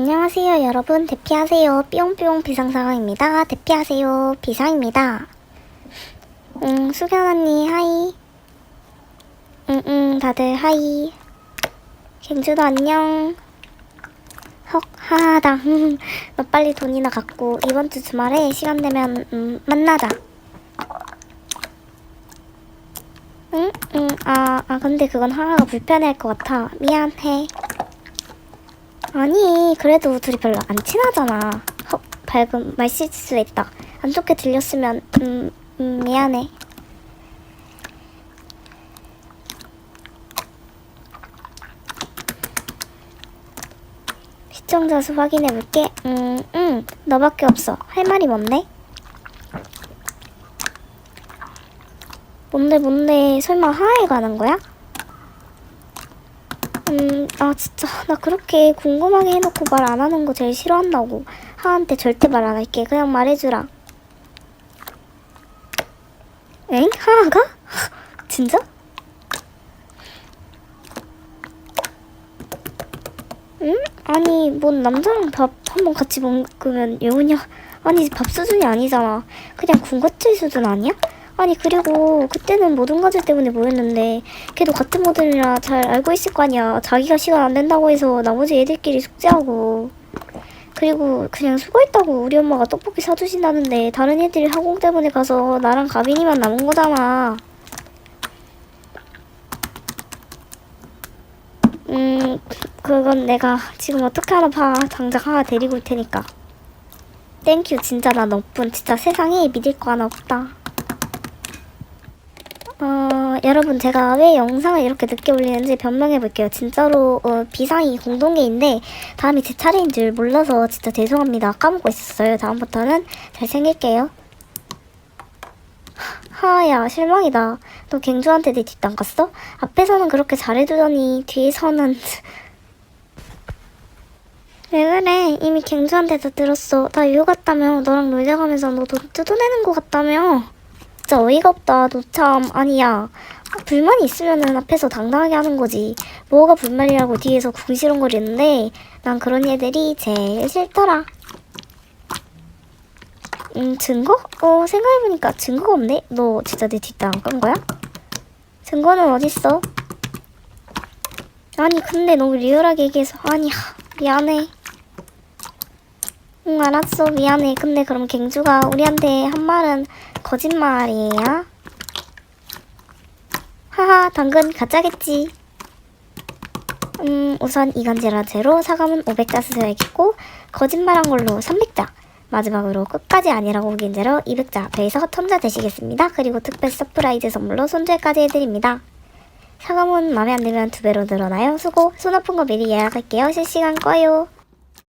안녕하세요 여러분. 대피하세요. 뿅뿅 비상상황입니다. 대피하세요. 비상입니다. 응 수견 언니 하이. 응응 다들 하이. 갱주도 안녕. 헉 하하다. 너 빨리 돈이나 갖고 이번 주 주말에 시간 되면 음, 만나자. 응? 응, 아, 아, 근데 그건 하하가 불편해할 것 같아. 미안해. 아니, 그래도 둘이 별로 안 친하잖아. 헉, 밝은 말 실수했다. 안 좋게 들렸으면, 음, 음, 미안해. 시청자 수 확인해볼게. 음, 음, 너밖에 없어. 할 말이 뭔데? 뭔데 뭔데 설마 하와이 가는 거야? 음, 아 진짜 나 그렇게 궁금하게 해놓고 말 안 하는 거 제일 싫어한다고 하한테 절대 말 안 할게 그냥 말해주라 엥? 하하가? 진짜? 응? 아니 뭔 남자랑 밥 한번 같이 먹으면 예우냐 아니 밥 수준이 아니잖아 그냥 군것질 수준 아니야? 아니 그리고 그때는 모든 과제 때문에 모였는데 걔도 같은 모델이라 잘 알고 있을 거 아니야. 자기가 시간 안 된다고 해서 나머지 애들끼리 숙제하고. 그리고 그냥 수고했다고 우리 엄마가 떡볶이 사주신다는데 다른 애들이 학원 때문에 가서 나랑 가빈이만 남은 거잖아. 음 그건 내가 지금 어떻게 하나 봐. 당장 하나 데리고 올 테니까. 땡큐 진짜 나 너뿐. 진짜 세상에 믿을 거 하나 없다 어, 여러분 제가 왜 영상을 이렇게 늦게 올리는지 변명해 볼게요. 진짜로 어, 비상이 공동계인데 다음이 제 차례인 줄 몰라서 진짜 죄송합니다. 까먹고 있었어요. 다음부터는 잘 챙길게요. 하야 실망이다. 너 갱주한테 내 뒷담 갔어? 앞에서는 그렇게 잘해주더니 뒤에서는 왜 그래? 이미 갱주한테 다 들었어. 나 유효 같다며. 너랑 놀자 가면서 너 돈 뜯어내는 거 같다며. 진짜 어이가 없다. 너 참 아니야. 불만이 있으면은 앞에서 당당하게 하는 거지. 뭐가 불만이라고 뒤에서 궁시렁거리는데 난 그런 애들이 제일 싫더라. 음 증거? 어 생각해보니까 증거가 없네. 너 진짜 내 뒷담 깐 거야? 증거는 어딨어? 아니 근데 너무 리얼하게 얘기해서 아니야 미안해. 응 알았어 미안해. 근데 그럼 갱주가 우리한테 한 말은 거짓말이에요? 하하, 당근 가짜겠지. 음, 우선 이간질한 채로 사과문 500자 쓰셔야겠고, 거짓말한 걸로 300자. 마지막으로 끝까지 아니라고 우긴 죄로 200자 배에서 1000자 되시겠습니다. 그리고 특별 서프라이즈 선물로 손절까지 해드립니다. 사과문 마음에 안 들면 두 배로 늘어나요. 수고, 손 아픈 거 미리 예약할게요. 실시간 꺼요.